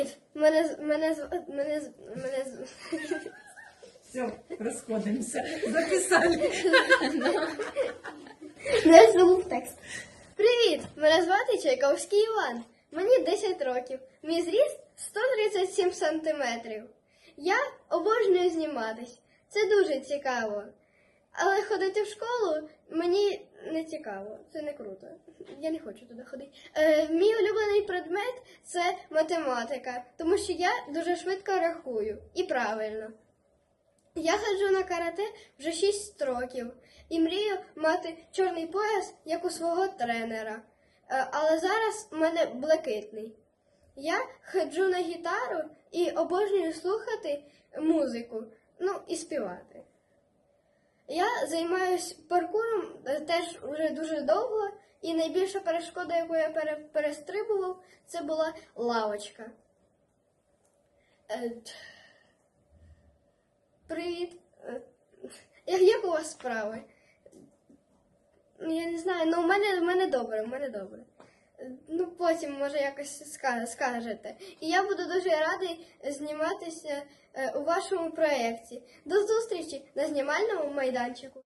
Привіт! Мене з- мене з- мене з- мене з- Все, розходимося. Записали. Не забув текст. Привіт! Мене звати Чайковський Іван. Мені 10 років. Мій зріст 137 сантиметрів. Я обожнюю зніматись. Це дуже цікаво. Але ходити в школу мені не цікаво. Це не круто. Я не хочу туди ходити. Е, мій улюблений предмет це математика, тому що я дуже швидко рахую і правильно. Я ходжу на карате вже 6 років і мрію мати чорний пояс, як у свого тренера. Е, Але зараз у мене блакитний. Я ходжу на гітару і обожнюю слухати музику, ну і співати. Я займаюся паркуром е, теж вже дуже довго, і найбільша перешкода, яку я пере- перестрибував, це була лавочка. Е, Привіт. Е, Як, у вас справи? Я не знаю, ну у мене, у мене добре, у мене добре. Е, Ну, потім, може, якось скажете. І я буду дуже радий зніматися у вашому проєкті. До зустрічі на знімальному майданчику.